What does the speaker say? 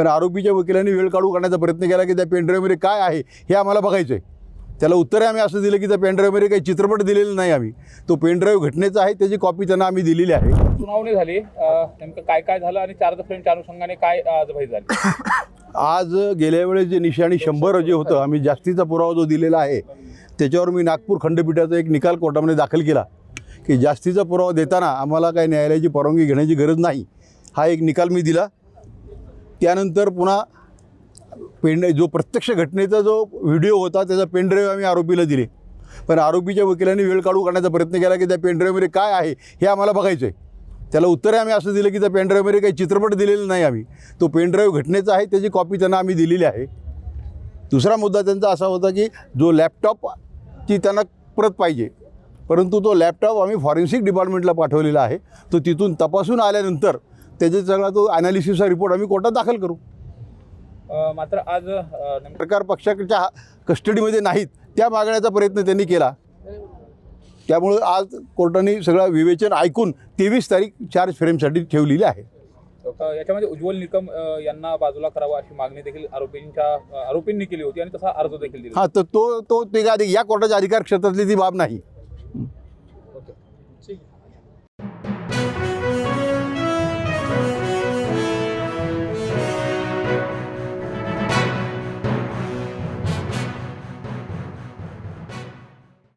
पण आरोपीच्या वकिलांनी वेळ काढू करण्याचा प्रयत्न केला की त्या पेनड्राईव्हमध्ये काय आहे हे आम्हाला बघायचं आहे त्याला उत्तरे आम्ही असं दिलं की त्या पेनड्राईव्हमध्ये काही चित्रपट दिलेला नाही आम्ही. तो पेनड्राईव्ह घटनेचा आहे त्याची कॉपी त्यांना आम्ही दिलेली आहे. सुनावणी झाली. नेमकं काय काय झालं आणि चार्ज फ्रेमच्या अनुषंगाने काय आज माहिती झाली? आज गेल्या वेळेस जे निशाणी शंभर जे होतं आम्ही जास्तीचा पुरावा जो दिलेला आहे त्याच्यावर मी नागपूर खंडपीठाचा एक निकाल कोर्टामध्ये दाखल केला. की जास्तीचा पुरावा देताना आम्हाला काही न्यायालयाची परवानगी घेण्याची गरज नाही. हा एक निकाल मी दिला. त्यानंतर पुन्हा पेन जो प्रत्यक्ष घटनेचा जो व्हिडिओ होता त्याचा पेनड्राईव्ह आम्ही आरोपीला दिले. पण आरोपीच्या वकिलांनी वेळ काढू करण्याचा प्रयत्न केला की त्या पेनड्राईव्हमध्ये काय आहे हे आम्हाला बघायचं आहे त्याला उत्तरे आम्ही असं दिलं की त्या पेनड्राईव्हमध्ये काही चित्रपट दिलेला नाही आम्ही. तो पेनड्राईव्ह घटनेचा आहे त्याची कॉपी त्यांना आम्ही दिलेली आहे. दुसरा मुद्दा त्यांचा असा होता की जो लॅपटॉप ती त्यांना परत पाहिजे. परंतु तो लॅपटॉप आम्ही फॉरेन्सिक डिपार्टमेंटला पाठवलेला आहे. तो तिथून तपासून आल्यानंतर त्याचे सगळा तो ॲनालिसिसचा रिपोर्ट आम्ही कोर्टात दाखल करू. मात्र आज सरकार पक्षाच्या कस्टडीमध्ये नाहीत त्या मागण्याचा प्रयत्न त्यांनी केला. त्यामुळं आज कोर्टाने सगळं विवेचन ऐकून तेवीस तारीख चार्ज फ्रेमसाठी ठेवलेली आहे. याच्यामध्ये उज्ज्वल निकम यांना बाजूला करावा अशी मागणी देखील आरोपींच्या आरोपींनी केली होती आणि तसा अर्ज देखील दिला हां तर तो तो ते काय या कोर्टाच्या अधिकार क्षेत्रातली ती बाब नाही.